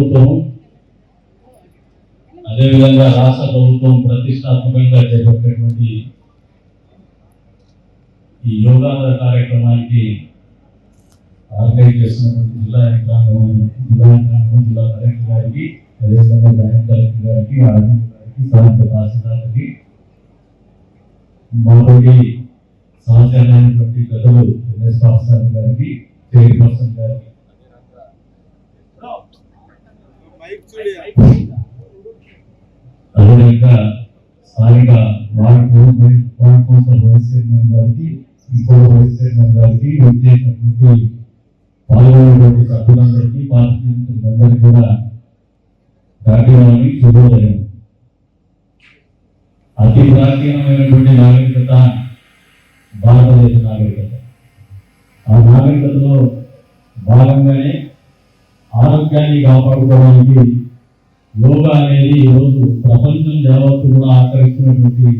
ప్రభుత్వం అదేవిధంగా రాష్ట్ర ప్రభుత్వం ప్రతిష్టాత్మకంగా చేపట్టేటువంటి ఈ యోగాంధ్ర కార్యక్రమానికి ఆర్గనైజ్ చేసినటువంటి జిల్లా యంత్రాంగం జిల్లా యంత్రాంగం జిల్లా కలెక్టర్ గారికి అదేవిధంగా జాయింట్ కలెక్టర్ గారికి ఆర్డీ గారికి స్థానిక తహసీల్దార్కి మరొకటి సహచరైనటువంటి గదులు ఎన్ఎస్ పాస్టర్ గారికి చైర్పర్సన్ గారికి అదేవిధంగా స్థానిక ward ward council vice chairman గారికి ఇంకో వైస్ చైర్మన్ గారికి వచ్చేటటువంటి పాల్గొనేటువంటి సభ్యులందరికీ పార్టీలందరికీ కూడా కార్యక్రమాన్ని శుభోదయం. అతి ప్రాచీనమైనటువంటి నాగరికత ఆరోగ్యాన్ని కాపాడుకోవడానికి యోగా అనేది ఈరోజు ప్రపంచం యావత్తు కూడా ఆకరిస్తున్నటువంటి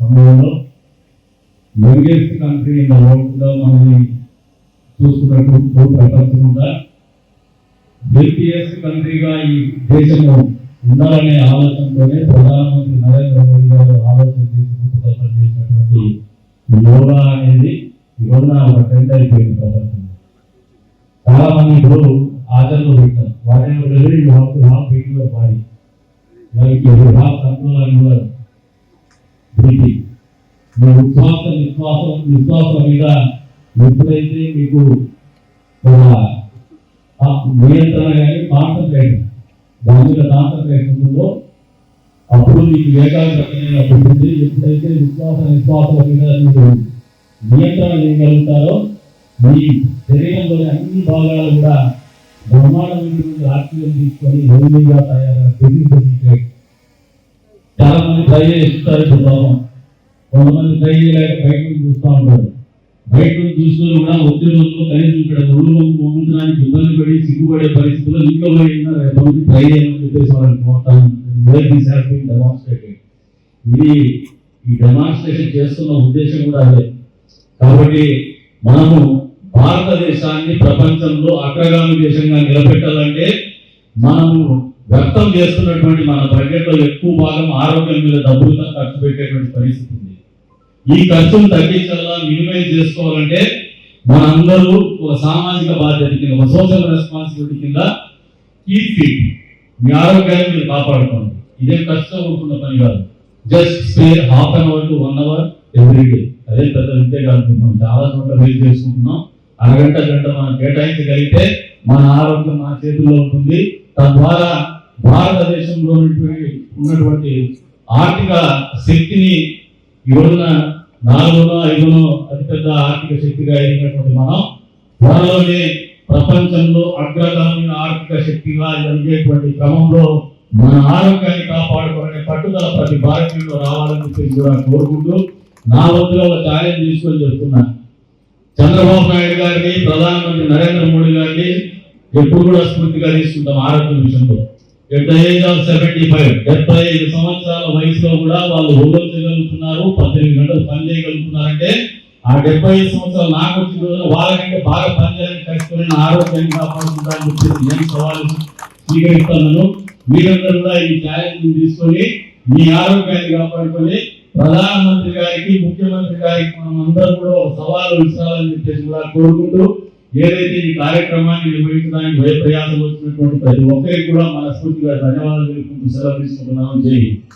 సమయంలో యంగెస్ట్ కంట్రీ ఇన్ ద మనల్ని చూసుకున్నట్టు ప్రపంచంగా బిపిఎస్ కంట్రీగా ఈ దేశము ఉండాలనే ఆలోచనతోనే ప్రధానమంత్రి నరేంద్ర మోడీ గారు ఆలోచన చేసి చేసినటువంటి యోగా అనేది ఇవాళ ఒక ట్రెండ్ అయిపోయింది ప్రపంచంలో. చాలా మంది ఇప్పుడు ఆచరణలో పెట్టాం whatever delivery you have to have beat your body like you have control on your breathing మీ ఉచ్ఛ్వాస నిశ్వాసం నిశ్వాసం మీద ఎప్పుడైతే మీకు ఒక నియంత్రణ కానీ కాన్సన్ట్రేషన్ దాని మీద కాన్సన్ట్రేషన్ ఉందో అప్పుడు మీకు ఏకాగ్రత అనేది ఎప్పుడైతే విశ్వాస నిశ్వాసాల మీద మీరు నియంత్రణ చేయగలుగుతారో మీ శరీరంలోని అన్ని భాగాలు కూడా బ్రహ్మాండమైనటువంటి తీసుకొని తయారు చాలా మంది ట్రై చేస్తారు పాపం. కొంతమంది ట్రై చేయలేక బయట నుంచి చూస్తూ ఉంటారు. బయట నుంచి కూడా వచ్చే రోజుల్లో కనీసం ఇక్కడ ఇబ్బంది పడి సిగ్గుపడే పరిస్థితుల్లో ఇంట్లో పోయినా రేపు ట్రై చేయమని చెప్పేసి వాళ్ళని డెమాన్స్ట్రేటెడ్ ఇది ఈ డెమాన్స్ట్రేషన్ చేస్తున్న ఉద్దేశం కూడా అదే. కాబట్టి మనము భారతదేశాన్ని ప్రపంచంలో అగ్రగామి దేశంగా నిలబెట్టాలంటే మనము వ్యక్తం చేస్తున్నటువంటి మన బడ్జెట్లో ఎక్కువ భాగం ఆరోగ్యం మీద డబ్బులుగా ఖర్చు పెట్టేటువంటి పరిస్థితి ఉంది. ఈ ఖర్చును తగ్గించాలా మినిమైజ్ చేసుకోవాలంటే మనందరూ ఒక సామాజిక బాధ్యత కింద ఒక సోషల్ రెస్పాన్సిబిలిటీ కింద కీప్ ఫిట్ మీ ఆరోగ్యాన్ని మీరు కాపాడుకోండి. ఇదే ఖర్చుతో ఉంటున్న పని కాదు. Just spare half an hour to one hour every day అదే పెద్ద విద్య కాదు మనం చాలా చోట్ల వెయిట్ చేసుకుంటున్నాం. అరగంట గంట మనం కేటాయించగలిగితే మన ఆరోగ్యం మన చేతుల్లో ఉంటుంది. తద్వారా భారతదేశంలో ఉన్నటువంటి ఆర్థిక శక్తిని ఇవన్న రోజున నాలుగునో ఐదునో అతిపెద్ద ఆర్థిక శక్తిగా ఎదిగినటువంటి మనం త్వరలోనే ప్రపంచంలో అగ్రగామి ఆర్థిక శక్తిగా ఎదిగేటువంటి క్రమంలో మన ఆరోగ్యాన్ని కాపాడుకోవాలనే పట్టుదల ప్రతి భారతీయుడు రావాలని చెప్పి కూడా కోరుకుంటూ నా వద్ద ఒక ఛాలెంజ్ తీసుకొని చెప్తున్నాను చంద్రబాబు నాయుడు గారిని ప్రధానమంత్రి నరేంద్ర మోడీ గారిని ఎప్పుడు కూడా స్ఫూర్తిగా తీసుకుంటాం ఆరోగ్యం విషయంలో at the age of seventy five డెబ్బై ఐదు సంవత్సరాల వయసులో కూడా వాళ్ళు ఒళ్ళొచ్చగలుగుతున్నారు పద్దెనిమిది గంటలు పని చేయగలుగుతున్నారంటే ఆ డెబ్బై ఐదు సంవత్సరాలు నాకు వచ్చిన రోజున వాళ్ళకంటే బాగా పనిచేయడానికి కష్టపడిన ఆరోగ్యాన్ని కాపాడుకుంటారని చెప్పేసి నేను సవాలు స్వీకరిస్తాను. మీరందరూ కూడా ఈ ఛాలెంజ్ తీసుకొని మీ ఆరోగ్యాన్ని కాపాడుకొని ప్రధానమంత్రి గారికి ముఖ్యమంత్రి గారికి మనం అందరూ కూడా ఒక సవాలు విసాలని చెప్పేసి కూడా కోరుకుంటూ ఏదైతే ఈ కార్యక్రమాన్ని నిర్వహించడానికి భయప్రయాసం వచ్చినటువంటి ప్రతి ఒక్కరికి కూడా మనస్ఫూర్తిగా ధన్యవాదాలు తెలుపుకుంటూ సెలవు తీసుకుంటున్నాను జై